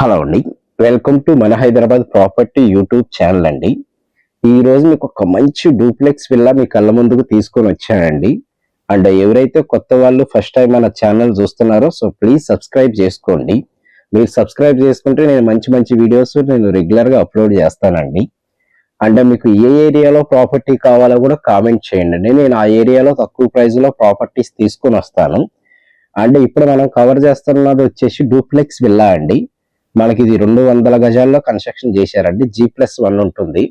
Hello అండి. Welcome to మన Hyderabad property YouTube channel అండి. ఈరోజు మీకు ఒక మంచి డూప్లెక్స్ విల్లా మీ కళ్ళ ముందుకు తీసుకొని వచ్చానండి. అండ్ ఎవరైతే కొత్త వాళ్ళు ఫస్ట్ టైం మన ఛానల్ చూస్తున్నారో సో ప్లీజ్ సబ్స్క్రైబ్ చేసుకోండి. మీరు సబ్స్క్రైబ్ చేసుకుంటే నేను మంచి మంచి వీడియోస్ నేను రెగ్యులర్గా అప్లోడ్ చేస్తానండి. అండ్ మీకు ఏ ఏరియాలో ప్రాపర్టీ కావాలో కూడా కామెంట్ చేయండి. నేను ఆ ఏరియాలో తక్కువ ప్రైస్లో ప్రాపర్టీస్ తీసుకొని వస్తాను. అండ్ ఇప్పుడు మనం కవర్ చేస్తున్నది వచ్చేసి డూప్లెక్స్ విల్లా అండి. మనకి ఇది రెండు వందల గజాల్లో కన్స్ట్రక్షన్ చేశారండి. జీ ప్లస్ వన్ ఉంటుంది.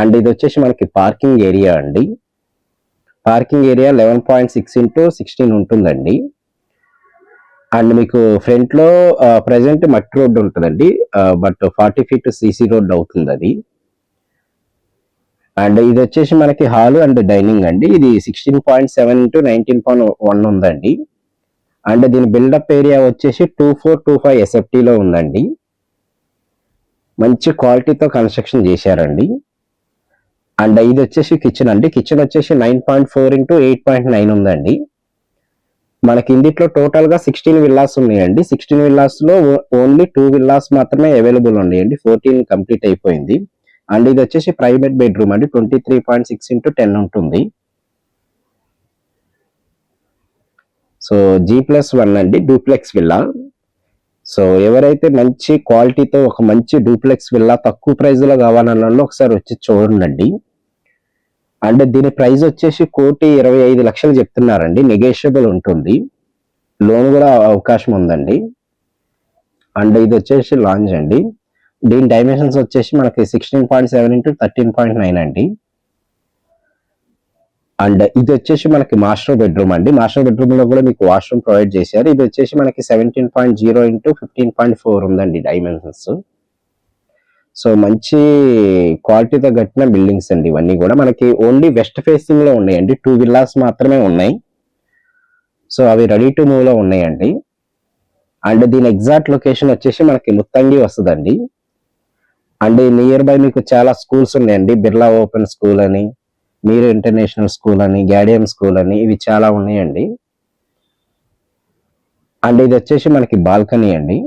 అండ్ ఇది వచ్చేసి మనకి పార్కింగ్ ఏరియా అండి. Parking area eleven point six into sixteen ఉంటుందండి. అండ్ మీకు ఫ్రంట్లో ప్రజెంట్ మట్టి రోడ్డు ఉంటుందండి. But forty feet CC road అవుతుంది అది. అండ్ ఇది వచ్చేసి మనకి హాల్ అండ్ డైనింగ్ అండి. ఇది sixteen point seven into nineteen point one ఉందండి. అండ్ దీని బిల్డప్ ఏరియా వచ్చేసి టూ ఫోర్ టూ ఫైవ్ ఎస్ఎఫ్టీలో ఉందండి. మంచి క్వాలిటీతో కన్స్ట్రక్షన్ చేశారండి. అండ్ ఇది వచ్చేసి కిచెన్ అండి. కిచెన్ వచ్చేసి nine point four into eight point nine ఉందండి. మనకి ఇందిట్లో టోటల్గా సిక్స్టీన్ విల్లాస్ ఉన్నాయండి. సిక్స్టీన్ విల్లాస్లో ఓన్లీ టూ విల్లాస్ మాత్రమే అవైలబుల్ ఉన్నాయండి. ఫోర్టీన్ కంప్లీట్ అయిపోయింది. అండ్ ఇది వచ్చేసి ప్రైవేట్ బెడ్రూమ్ అండి. Twenty three point six into ten ఉంటుంది. సో జీ ప్లస్ వన్ అండి డూప్లెక్స్ విల్లా సో ఎవరైతే మంచి క్వాలిటీతో ఒక మంచి డూప్లెక్స్ విల్లా తక్కువ ప్రైజ్లో కావాలన్నా ఒకసారి వచ్చి చూడండి. అండ్ దీని ప్రైస్ వచ్చేసి కోటి ఇరవై ఐదు లక్షలు చెప్తున్నారండి. నెగోషియబుల్ ఉంటుంది. లోన్ కూడా అవకాశం ఉందండి. అండ్ ఇది వచ్చేసి లాంచ్ అండి. దీని డైమెన్షన్స్ వచ్చేసి మనకి sixteen point seven into thirteen point nine అండి. అండ్ ఇది వచ్చేసి మనకి మాస్టర్ బెడ్రూమ్ అండి. మాస్టర్ బెడ్రూమ్లో కూడా మీకు వాష్రూమ్ ప్రొవైడ్ చేశారు. ఇది వచ్చేసి మనకి seventeen point zero into fifteen point four ఉందండి డైమెన్షన్స్. సో మంచి క్వాలిటీతో కట్టిన బిల్డింగ్స్ అండి ఇవన్నీ కూడా. మనకి ఓన్లీ వెస్ట్ ఫేసింగ్లో ఉన్నాయండి. టూ విల్లాస్ మాత్రమే ఉన్నాయి. సో అవి రెడీ టు మూవ్లో ఉన్నాయండి. అండ్ దీని ఎగ్జాక్ట్ లొకేషన్ వచ్చేసి మనకి ముత్తంగి వస్తుందండి. అండ్ నియర్ బై మీకు చాలా స్కూల్స్ ఉన్నాయండి. బిర్లా ఓపెన్ స్కూల్ అని మీరు ఇంటర్నేషనల్ స్కూల్ అని గ్యాడియం స్కూల్ అని ఇవి చాలా ఉన్నాయండి. అండ్ ఇది వచ్చేసి మనకి బాల్కనీ అండి.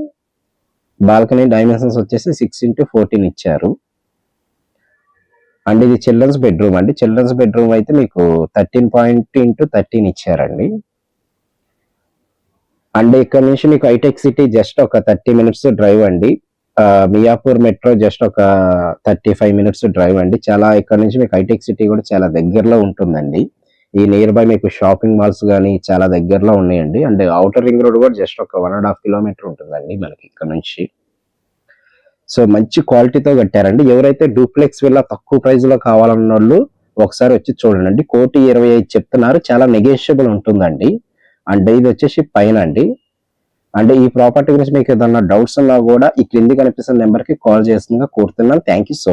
బాల్కనీ డైమెన్షన్స్ వచ్చేసి సిక్స్ ఇంటూ ఫోర్టీన్ ఇచ్చారు. అండ్ ఇది చిల్డ్రన్స్ బెడ్రూమ్ అండి. చిల్డ్రన్స్ బెడ్రూమ్ అయితే మీకు థర్టీన్ పాయింట్ ఇంటూ థర్టీన్ ఇచ్చారండి. అండ్ ఇక్కడ నుంచి మీకు హైటెక్ సిటీ జస్ట్ ఒక థర్టీ మినిట్స్ డ్రైవ్ అండి. మియాపూర్ మెట్రో జస్ట్ ఒక థర్టీ ఫైవ్ మినిట్స్ డ్రైవ్ అండి. చాలా ఇక్కడ నుంచి మీకు హైటెక్ సిటీ కూడా చాలా దగ్గరలో ఉంటుందండి. ఈ నియర్ బై మీకు షాపింగ్ మాల్స్ కానీ చాలా దగ్గరలో ఉన్నాయండి. అండ్ అవుటర్ రింగ్ రోడ్ కూడా జస్ట్ ఒక వన్ అండ్ హాఫ్ కిలోమీటర్ ఉంటుందండి మనకి ఇక్కడ నుంచి. సో మంచి క్వాలిటీతో కట్టారండి. ఎవరైతే డూప్లెక్స్ విల్లా తక్కువ ప్రైస్లో కావాలన్న వాళ్ళు ఒకసారి వచ్చి చూడండి. కోటి ఇరవై ఐదు చెప్తున్నారు. చాలా నెగోషియబుల్ ఉంటుందండి. అండ్ ఇది వచ్చేసి పైన అండి. అంటే ఈ ప్రాపర్టీ గురించి మీకు ఏదన్నా డౌట్స్ ఉన్నా కూడా ఈ క్రింది కనిపిస్తున్న నెంబర్కి కాల్ చేస్తుందిగా కోరుతున్నాను. Thank you so